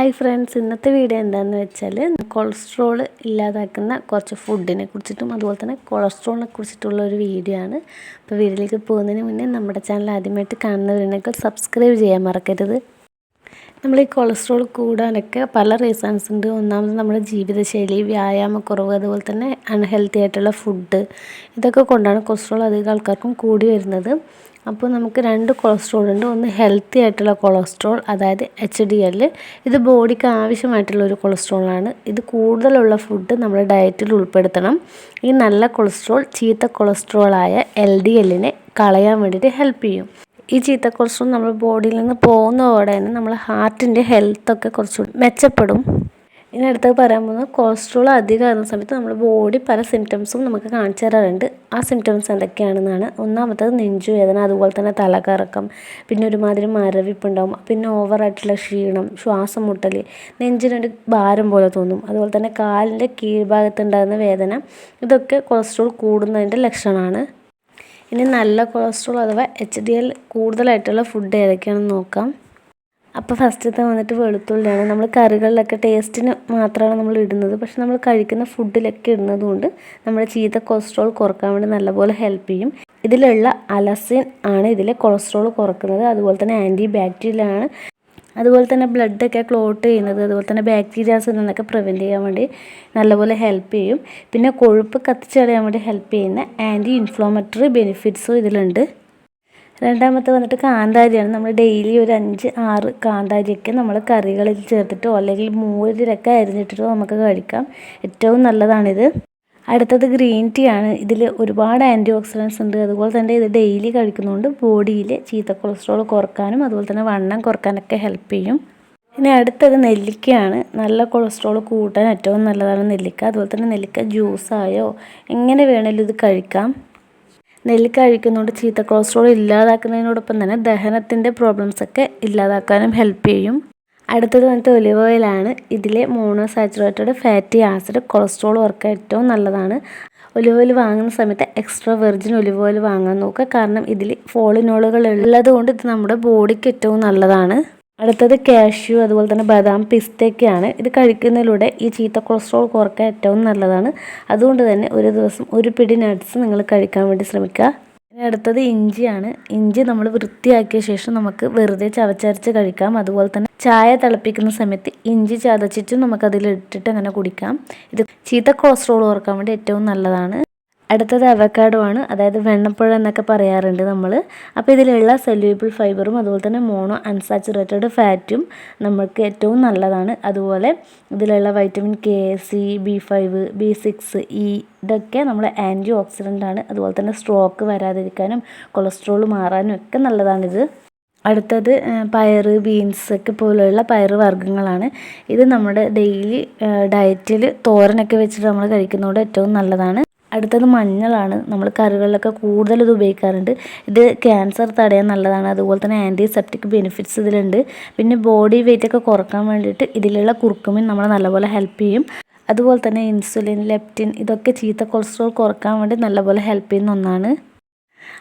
Hi friends ഇന്നത്തെ video എന്താണെന്ന് വെച്ചാൽ കൊളസ്ട്രോൾ ഇല്ലാതാക്കുന്ന കുറച്ച് ഫുഡിനെ കുറിച്ചിട്ടും അതുപോലെ തന്നെ കൊളസ്ട്രോളിനെ കുറിച്ചിട്ടുള്ള ഒരു വീഡിയോ ആണ്. അപ്പോൾ വീഡിയോയിലേക്ക് പോകുന്നതിന് മുന്നേ നമ്മുടെ ചാനൽ ആദ്യമായിട്ട് കാണുന്നവരുണ്ടെങ്കിൽ സബ്സ്ക്രൈബ് ചെയ്യാൻ മറക്കരുത്. നമ്മൾ ഈ കൊളസ്ട്രോൾ കൂടാനൊക്കെ പല റീസൺസ് ഉണ്ട്. ഒന്നാമത് നമ്മുടെ ജീവിതശൈലി വ്യായാമക്കുറവ് അതുപോലെ തന്നെ അൺഹെൽത്തി ആയിട്ടുള്ള ഫുഡ് ഇതൊക്കെ കൊണ്ടാണ് കൊളസ്ട്രോൾ അധികം ആൾക്കാർക്കും കൂടി വരുന്നത്. അപ്പോൾ നമുക്ക് രണ്ട് കൊളസ്ട്രോൾ ഉണ്ട്. ഒന്ന് ഹെൽത്തി ആയിട്ടുള്ള കൊളസ്ട്രോൾ അതായത് എച്ച് ഡി എൽ ഇത് ബോഡിക്ക് ആവശ്യമായിട്ടുള്ള ഒരു കൊളസ്ട്രോളാണ് ഇത് കൂടുതലുള്ള ഫുഡ് നമ്മുടെ ഡയറ്റിൽ ഉൾപ്പെടുത്തണം. ഈ നല്ല കൊളസ്ട്രോൾ ചീത്ത കൊളസ്ട്രോളായ എൽ ഡി എല്ലിനെ കളയാൻ വേണ്ടിയിട്ട് ഹെൽപ്പ് ചെയ്യും. ഈ ചീത്ത കൊളസ്ട്രോൾ നമ്മുടെ ബോഡിയിൽ നിന്ന് പോകുന്നതോടെ തന്നെ നമ്മുടെ ഹാർട്ടിന്റെ ഹെൽത്തൊക്കെ കുറച്ചുകൂടി മെച്ചപ്പെടും. ഇനി അടുത്തത് പറയാൻ പോകുന്നത് കൊളസ്ട്രോൾ അധികമാകുന്ന സമയത്ത് നമ്മുടെ ബോഡി പല സിംറ്റംസും നമുക്ക് കാണിച്ചു തരാറുണ്ട്. ആ സിംറ്റംസ് എന്തൊക്കെയാണെന്നാണ്? ഒന്നാമത്തത് നെഞ്ചുവേദന അതുപോലെ തന്നെ തലകറക്കം പിന്നെ ഒരുമാതിരി മരവിപ്പുണ്ടാവും പിന്നെ ഓവറായിട്ടുള്ള ക്ഷീണം ശ്വാസം മുട്ടൽ നെഞ്ചിനൊരു ഭാരം പോലെ തോന്നും അതുപോലെ തന്നെ കാലിന്റെ കീഴ്ഭാഗത്തുണ്ടാകുന്ന വേദന ഇതൊക്കെ കൊളസ്ട്രോൾ കൂടുന്നതിന്റെ ലക്ഷണമാണ്. ഇനി നല്ല കൊളസ്ട്രോൾ അഥവാ എച്ച് ഡി എൽ കൂടുതലായിട്ടുള്ള ഫുഡ് ഏതൊക്കെയാണെന്ന് നോക്കാം. അപ്പോൾ ഫസ്റ്റത്തെ വന്നിട്ട് വെളുത്തുള്ളിയാണ്. നമ്മൾ കറികളിലൊക്കെ ടേസ്റ്റിന് മാത്രമാണ് നമ്മൾ ഇടുന്നത്. പക്ഷെ നമ്മൾ കഴിക്കുന്ന ഫുഡിലൊക്കെ ഇടുന്നത് കൊണ്ട് നമ്മുടെ ചീത്ത കൊളസ്ട്രോൾ കുറയ്ക്കാൻ വേണ്ടി നല്ലപോലെ ഹെൽപ്പ് ചെയ്യും. ഇതിലുള്ള അലസിൻ ആണ് ഇതിലെ കൊളസ്ട്രോൾ കുറക്കുന്നത്. അതുപോലെ തന്നെ ആന്റി ബാക്ടീരിയൽ ആണ്. അതുപോലെ തന്നെ ബ്ലഡൊക്കെ ക്ലോട്ട് ചെയ്യുന്നത് അതുപോലെ തന്നെ ബാക്ടീരിയാസിൽ നിന്നൊക്കെ പ്രിവെന്റ് ചെയ്യാൻ വേണ്ടി നല്ലപോലെ ഹെൽപ്പ് ചെയ്യും. പിന്നെ കൊഴുപ്പ് കത്തിച്ചടയാൻ വേണ്ടി ഹെൽപ്പ് ചെയ്യുന്ന ആന്റി ഇൻഫ്ലോമറ്ററി ബെനിഫിറ്റ്സും ഇതിലുണ്ട്. രണ്ടാമത്തെ വന്നിട്ട് കാന്താരിയാണ്. നമ്മൾ ഡെയിലി ഒരു അഞ്ച് ആറ് കാന്താരിയൊക്കെ നമ്മൾ കറികളിൽ ചേർത്തിട്ടോ അല്ലെങ്കിൽ മൂരിലൊക്കെ അരിഞ്ഞിട്ടിട്ടോ നമുക്ക് കഴിക്കാം. ഏറ്റവും നല്ലതാണിത്. അടുത്തത് ഗ്രീൻ ടീ ആണ്. ഇതിൽ ഒരുപാട് ആന്റി ഓക്സിഡൻസ് ഉണ്ട്. അതുപോലെ തന്നെ ഇത് ഡെയിലി കഴിക്കുന്നതുകൊണ്ട് ബോഡിയിൽ ചീത്ത കൊളസ്ട്രോൾ കുറക്കാനും അതുപോലെ തന്നെ വണ്ണം കുറക്കാനൊക്കെ ഹെൽപ്പ് ചെയ്യും. ഇനി അടുത്തത് നെല്ലിക്കയാണ്. നല്ല കൊളസ്ട്രോൾ കൂട്ടാൻ ഏറ്റവും നല്ലതാണ് നെല്ലിക്ക. അതുപോലെ തന്നെ നെല്ലിക്ക ജ്യൂസായോ എങ്ങനെ വേണമെങ്കിലും ഇത് കഴിക്കാം. നെല്ലിക്ക കഴിക്കുന്നതുകൊണ്ട് ചീത്ത കൊളസ്ട്രോൾ ഇല്ലാതാക്കുന്നതിനോടൊപ്പം തന്നെ ദഹനത്തിന്റെ പ്രോബ്ലംസൊക്കെ ഇല്ലാതാക്കാനും ഹെൽപ്പ് ചെയ്യും. അടുത്തത് വന്നിട്ട് ഒലിവ് ഓയിലാണ്. ഇതിലെ mono saturated fatty acid cholesterol work ഏറ്റവും നല്ലതാണ്. ഒലിവ് ഓയിൽ വാങ്ങുന്ന സമയത്ത് എക്സ്ട്രാ വെർജിൻ ഒലിവ് ഓയിൽ വാങ്ങാൻ നോക്കുക. കാരണം ഇതിൽ ഫോളിനോളുകൾ ഉള്ളതുകൊണ്ട് ഇത് നമ്മുടെ ബോഡിക്ക് ഏറ്റവും നല്ലതാണ്. അടുത്തത് കാഷ്യൂ അതുപോലെ തന്നെ ബദാം പിസ്തയൊക്കെയാണ് ഇത് കഴിക്കുന്നതിലൂടെ ഈ ചീത്ത കൊളസ്ട്രോൾ കുറയ്ക്കാൻ ഏറ്റവും നല്ലതാണ്. അതുകൊണ്ട് തന്നെ ഒരു ദിവസം ഒരു പിടി നട്ട്സ് നിങ്ങൾ കഴിക്കാൻ വേണ്ടി ശ്രമിക്കുക. അടുത്തത് ഇഞ്ചിയാണ്. ഇഞ്ചി നമ്മൾ വൃത്തിയാക്കിയ ശേഷം നമുക്ക് വെറുതെ ചവച്ചരച്ച് കഴിക്കാം. അതുപോലെ തന്നെ ചായ തിളപ്പിക്കുന്ന സമയത്ത് ഇഞ്ചി ചതച്ചിട്ട് നമുക്കതിൽ ഇട്ടിട്ട് അങ്ങനെ കുടിക്കാം. ഇത് ചീത്ത കൊളസ്ട്രോൾ കുറയ്ക്കാൻ വേണ്ടി ഏറ്റവും നല്ലതാണ്. അടുത്തത് അവക്കാഡോ ആണ് അതായത് വെണ്ണപ്പുഴ എന്നൊക്കെ പറയാറുണ്ട് നമ്മൾ അപ്പോൾ ഇതിലുള്ള സെല്യൂബിൾ ഫൈബറും അതുപോലെ തന്നെ മോണോ അൺസാച്ചുറേറ്റഡ് ഫാറ്റും നമുക്ക് ഏറ്റവും നല്ലതാണ്. അതുപോലെ ഇതിലുള്ള vitamin K C B five B six E ഇതൊക്കെ നമ്മൾ ആന്റി ഓക്സിഡന്റ് ആണ്. അതുപോലെ തന്നെ സ്ട്രോക്ക് വരാതിരിക്കാനും കൊളസ്ട്രോൾ മാറാനും ഒക്കെ നല്ലതാണിത്. അടുത്തത് പയർ ബീൻസ് ഒക്കെ പോലെയുള്ള പയർ വർഗങ്ങളാണ്. ഇത് നമ്മുടെ ഡെയിലി ഡയറ്റിൽ തോരനൊക്കെ വെച്ചിട്ട് നമ്മൾ കഴിക്കുന്നതുകൊണ്ട് ഏറ്റവും നല്ലതാണ്. അടുത്തത് മഞ്ഞളാണ്. നമ്മൾ കറികളിലൊക്കെ കൂടുതൽ ഇത് ഉപയോഗിക്കാറുണ്ട്. ഇത് ക്യാൻസർ തടയാൻ നല്ലതാണ്. അതുപോലെ തന്നെ ആന്റി സെപ്റ്റിക് ബെനിഫിറ്റ്സ് ഇതിലുണ്ട്. പിന്നെ ബോഡി വെയിറ്റ് ഒക്കെ കുറയ്ക്കാൻ വേണ്ടിയിട്ട് ഇതിലുള്ള കുർക്കുമിൻ നമ്മളെ നല്ലപോലെ ഹെൽപ്പ് ചെയ്യും. അതുപോലെ തന്നെ ഇൻസുലിൻ ലെപ്റ്റിൻ ഇതൊക്കെ ചീത്ത കൊളസ്ട്രോൾ കുറയ്ക്കാൻ വേണ്ടി നല്ലപോലെ ഹെൽപ്പ് ചെയ്യുന്ന ഒന്നാണ്.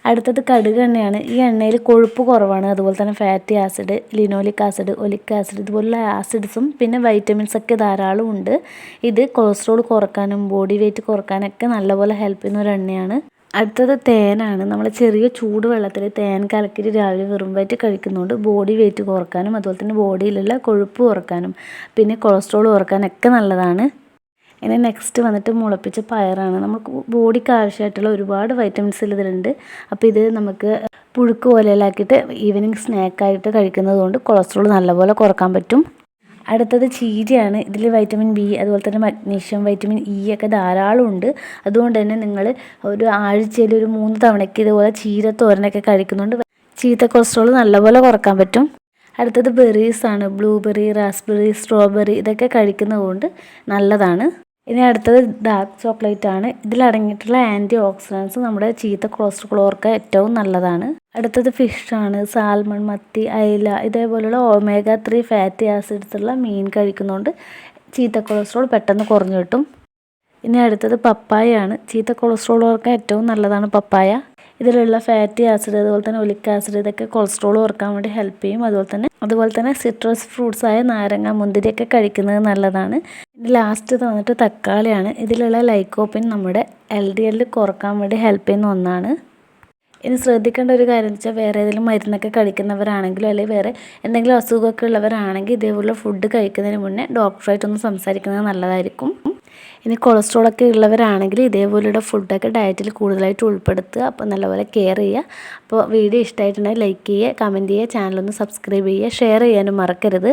അടുത്തത് കടുക് എണ്ണയാണ്. ഈ എണ്ണയിൽ കൊഴുപ്പ് കുറവാണ്. അതുപോലെ തന്നെ fatty acid linoleic acid oleic acid ഇതുപോലുള്ള ആസിഡ്സും പിന്നെ വൈറ്റമിൻസ് ഒക്കെ ധാരാളം ഉണ്ട്. ഇത് കൊളസ്ട്രോൾ കുറക്കാനും ബോഡി വെയിറ്റ് കുറക്കാനൊക്കെ നല്ലപോലെ ഹെൽപ്പ് ചെയ്യുന്ന ഒരു എണ്ണയാണ്. അടുത്തത് തേനാണ്. നമ്മൾ ചെറിയ ചൂട് വെള്ളത്തിൽ തേൻ കലക്കിയിട്ട് രാവിലെ വെറും വയറ്റ് കഴിക്കുന്നതുകൊണ്ട് ബോഡി വെയിറ്റ് കുറക്കാനും അതുപോലെ തന്നെ ബോഡിയിലുള്ള കൊഴുപ്പ് കുറക്കാനും പിന്നെ കൊളസ്ട്രോൾ കുറക്കാനൊക്കെ നല്ലതാണ്. ഇനി നെക്സ്റ്റ് വന്നിട്ട് മുളപ്പിച്ച പയറാണ്. നമുക്ക് ബോഡിക്ക് ആവശ്യമായിട്ടുള്ള ഒരുപാട് വൈറ്റമിൻസ് ഇതിലുണ്ട്. അപ്പോൾ ഇത് നമുക്ക് പുഴുക്ക് പോലെയാക്കിയിട്ട് ഈവനിങ് സ്നാക്കായിട്ട് കഴിക്കുന്നത് കൊണ്ട് കൊളസ്ട്രോൾ നല്ലപോലെ കുറയ്ക്കാൻ പറ്റും. അടുത്തത് ചീരയാണ് ഇതിൽ വൈറ്റമിൻ ബി അതുപോലെ തന്നെ മഗ്നീഷ്യം വൈറ്റമിൻ ഇ ഒക്കെ ധാരാളം ഉണ്ട്. അതുകൊണ്ട് തന്നെ നിങ്ങൾ ഒരു ആഴ്ചയിൽ ഒരു മൂന്ന് തവണയ്ക്ക് ഇതുപോലെ ചീര തോരനൊക്കെ കഴിക്കുന്നുണ്ട്. ചീത്ത കൊളസ്ട്രോൾ നല്ലപോലെ കുറയ്ക്കാൻ പറ്റും. അടുത്തത് ബെറീസാണ് ബ്ലൂബെറി റാസ്ബെറി സ്ട്രോബെറി ഇതൊക്കെ കഴിക്കുന്നതുകൊണ്ട് നല്ലതാണ്. ഇനി അടുത്തത് ഡാർക്ക് ചോക്ലേറ്റ് ആണ്. ഇതിലടങ്ങിയിട്ടുള്ള ആന്റി ഓക്സിഡൻസ് നമ്മുടെ ചീത്ത കൊളസ്ട്രോളോർക്ക് ഏറ്റവും നല്ലതാണ്. അടുത്തത് ഫിഷാണ് സാൽമൺ മത്തി അയില ഇതേപോലെയുള്ള ഒമേഗ ത്രീ ഫാറ്റി ആസിഡ്സ് ഉള്ള മീൻ കഴിക്കുന്നതുകൊണ്ട് ചീത്ത കൊളസ്ട്രോൾ പെട്ടെന്ന് കുറഞ്ഞു കിട്ടും. ഇനി അടുത്തത് പപ്പായ ആണ്. ചീത്ത കൊളസ്ട്രോളോർക്ക് ഏറ്റവും നല്ലതാണ് പപ്പായ. ഇതിലുള്ള ഫാറ്റി ആസിഡ് അതുപോലെ തന്നെ ഒലിക് ആസിഡ് ഇതൊക്കെ കൊളസ്ട്രോൾ കുറയ്ക്കാൻ വേണ്ടി ഹെൽപ്പ് ചെയ്യും. അതുപോലെ തന്നെ അതുപോലെ തന്നെ സിട്രസ് ഫ്രൂട്ട്സ് ആയ നാരങ്ങ മുന്തിരിയൊക്കെ കഴിക്കുന്നത് നല്ലതാണ്. ലാസ്റ്റ് വന്നിട്ട് തക്കാളിയാണ്. ഇതിലുള്ള ലൈക്കോപ്പിൻ നമ്മുടെ എൽ ഡി എല്ലിൽ കുറയ്ക്കാൻ വേണ്ടി ഹെൽപ്പ് ചെയ്യുന്ന ഒന്നാണ്. ഇനി ശ്രദ്ധിക്കേണ്ട ഒരു കാര്യം വെച്ചാൽ വേറെ ഏതെങ്കിലും മരുന്നൊക്കെ കഴിക്കുന്നവരാണെങ്കിലും അല്ലെങ്കിൽ വേറെ എന്തെങ്കിലും അസുഖമൊക്കെ ഉള്ളവരാണെങ്കിൽ ഇതേപോലെ ഫുഡ് കഴിക്കുന്നതിന് മുന്നേ ഡോക്ടറായിട്ടൊന്ന് സംസാരിക്കുന്നത് നല്ലതായിരിക്കും. ഇനി കൊളസ്ട്രോളൊക്കെ ഉള്ളവരാണെങ്കിൽ ഇതേപോലെയുള്ള ഫുഡൊക്കെ ഡയറ്റിൽ കൂടുതലായിട്ട് ഉൾപ്പെടുത്തുക. അപ്പോൾ നല്ലപോലെ കെയർ ചെയ്യുക. അപ്പോൾ വീഡിയോ ഇഷ്ടമായിട്ടുണ്ടെങ്കിൽ ലൈക്ക് ചെയ്യുക കമന്റ് ചെയ്യുക ചാനലൊന്ന് സബ്സ്ക്രൈബ് ചെയ്യുക ഷെയർ ചെയ്യാനും മറക്കരുത്.